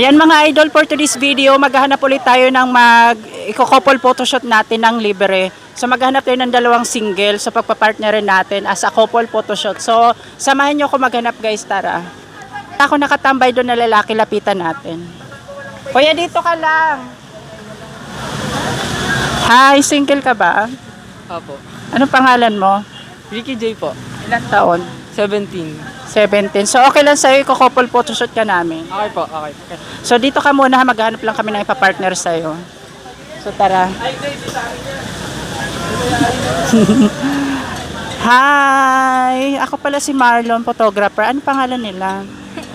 Ayan mga idol, for today's video, maghahanap ulit tayo ng mag i-couple photoshoot natin ng libre. So maghanap tayo ng dalawang single sa pagpapartnerin natin as a couple photoshoot. So samahan nyo ako maghanap guys, tara. Ako nakatambay doon na lalaki, lapitan natin. Kuya, dito ka lang. Hi, single ka ba? Opo. Anong pangalan mo? Ricky J po. Ilan taon? 17. 17. So okay lang sa'yo, i-couple photoshoot ka namin. Okay po, okay po. So dito ka muna, ha, maghanap lang kami ng ipapartner sa'yo. So tara. Hi! Ako pala si Marlon, photographer. Ano pangalan nila?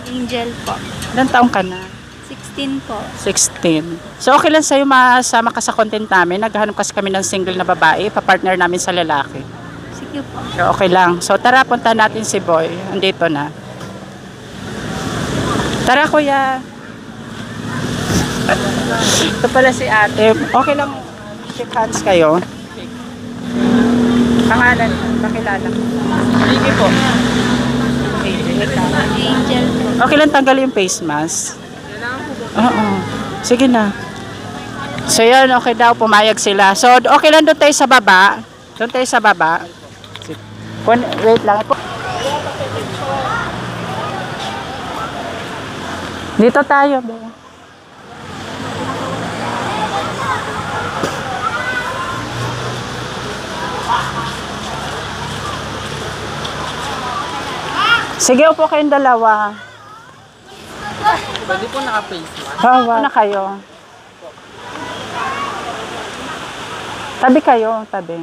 Angel po. Ilan taong ka na? 16 po. 16. So okay lang sa'yo masama ka sa content namin. Naghahanap kasi kami ng single na babae, papartner namin sa lalaki. Sige po. Okay lang. So tara, punta natin si Boy. Andito na. Tara kuya. Ito pala si ate. Okay lang. Shake hands kayo. Pangalan, pakilala. Ricky po. Angel. Okay lang tanggal yung face mask. Oo. Sige na. So yun, okay daw, pumayag sila. So okay lang doon tayo sa baba. Doon tayo sa baba. Kun- Wait lang. Dito tayo. Sige, upo kayong dalawa. Pwede po naka-face mask. Bawa na kayo. Tabi kayo, tabi.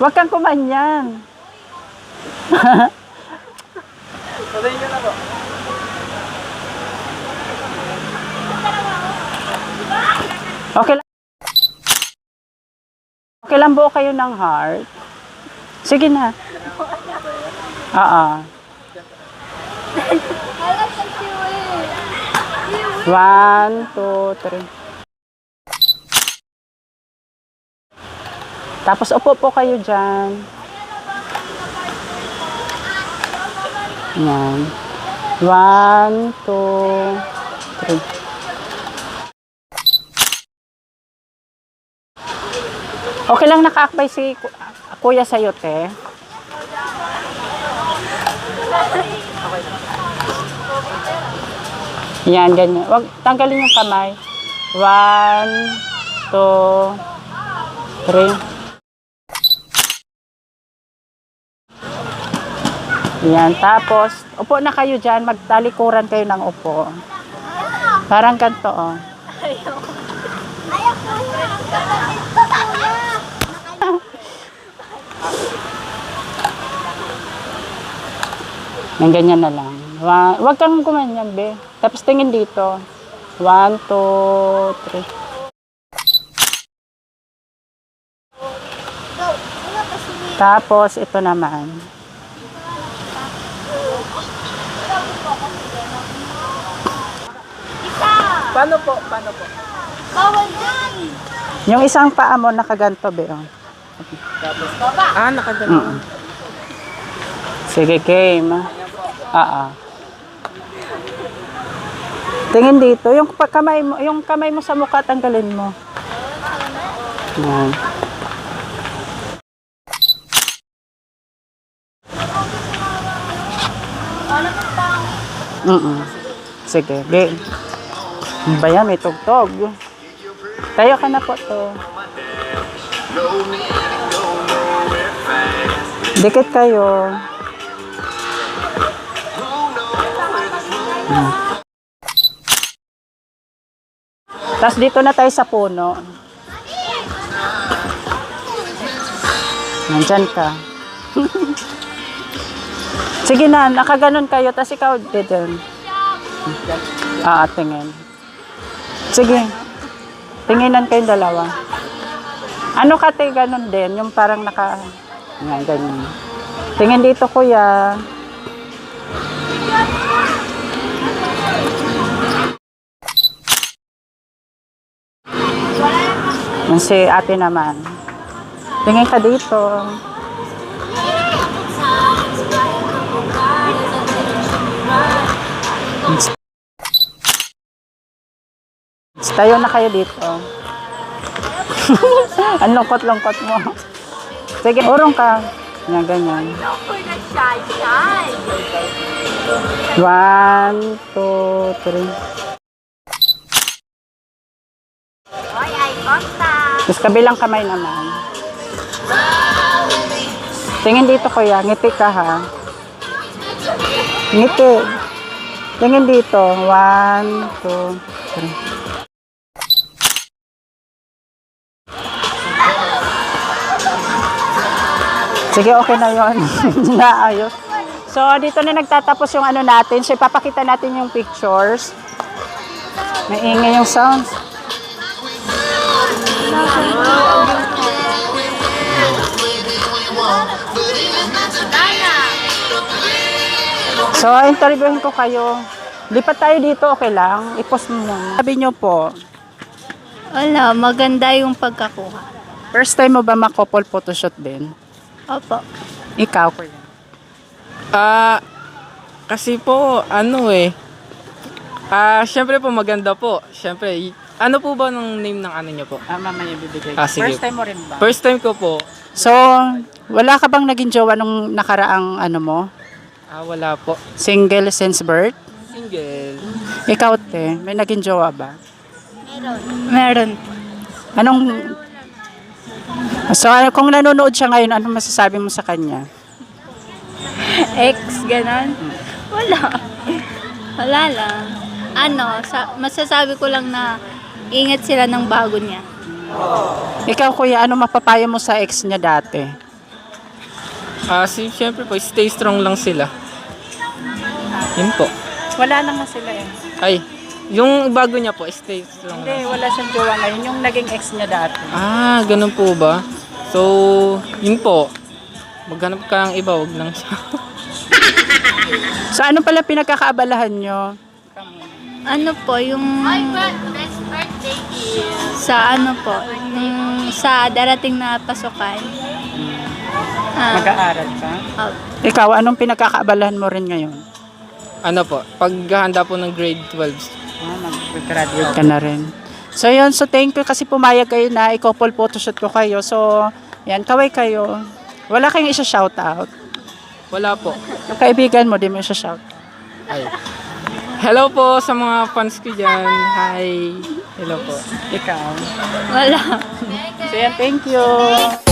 Huwag kang kumanyan. Po. Okay lang. Okay lang buo kayo ng heart. Sige na. Oo. One, two, three. Tapos upo po kayo dyan. Yan. One, two, three. Okay lang nakaakbay si ku- kuya sa'yo, te. Yan, ganyan. Wag, tanggalin yung kamay. One, two, three. Yan, tapos, upo na kayo dyan, magtalikuran kayo ng upo. Parang ganito, oh. Yung ganyan na lang. Wa- Huwag kang gumanyan, be. Tapos tingin dito. One, two, three. Tapos, ito naman. Paano po? Paano po? Bawal yan! Yung isang paa mo nakaganto, be. Oh. Ah, nakadala. Mm. Sige, game. Ah, ah. Tingin dito, yung kamay mo, yung kamay mo sa mukha tanggalin mo. Yan. Mm -mm. Sige, be. Ano ba yan? May tugtog. Tayo ka na po to. Dikit kayo. Hmm. Tapos dito na tayo sa puno. Nandyan ka. Sige na, nakaganon kayo. Tapos ikaw, dito. Ah. Sige. Tinginan kayong dalawa. Ano ka te, ganun din? Yung parang naka... Yan, ganyan. Tingin dito, kuya. Yan si ate naman. Tingin ka dito. Tayo na kayo dito. Ang lungkot-lungkot mo. Sige, urong ka. Yan, ganyan. One, two, three. Tapos kabilang kamay naman. Tingin dito kuya, ngiti ka ha. Ngiti. Tingin dito. One, two, three. Sige, okay na yon. Naayos. So, dito na nagtatapos yung ano natin. So, ipapakita natin yung pictures. Maingay yung sounds. So, interviewin ko kayo. Lipat tayo dito, okay lang? I-post mo muna. Sabi nyo po, Wala, maganda yung pagkakuha. first time mo ba makopol photoshoot din? Opo. Ikaw, kuya. Ah, kasi po, ano eh. Ah, syempre po maganda po. Syempre, ano po ba ng name ng ano niyo po? Ah, mamaya bibigay. Ah, sige. First time mo rin ba? First time ko po, So, wala ka bang naging jowa nung nakaraang ano mo? ah, wala po. Single since birth? Single. Ikaw, te, may naging jowa ba? Meron. Anong... So, ano- kung nanonood siya ngayon, ano masasabi mo sa kanya? Ex, ganon. Wala. Wala lang. Ano, sa, masasabi ko lang na ingat sila ng bago niya. Ikaw, kuya, ano mapapayo mo sa ex niya dati? Ah, si syempre po, stay strong lang sila. Yun po. Wala na nga sila eh. Ay, yung bago niya po, stay strong Hindi, lang. wala siyang jowa ngayon. Yung naging ex niya dati. Ah, ganun po ba? So, yun po. Maghanap ka ng iba, wag lang siya. So, ano pala pinagkakaabalahan nyo? Ano po, yung... Sa ano po, yung sa darating na pasukan. Ah, Mag-aaral ka? oh, Ikaw, anong pinagkakaabalahan mo rin ngayon? Ano po, paghahanda po ng grade 12. Ah, mag-graduate ka na rin. So yun, so thank you kasi pumayag kayo na i-couple photoshoot ko kayo. So, yan, kaway kayo. Wala kayong isa-shout out. Wala po. Yung kaibigan mo, di mo isa-shout. Ay. Hello po sa mga fans ko dyan. Hi. Hello po. Ikaw. wala. So yan, thank you.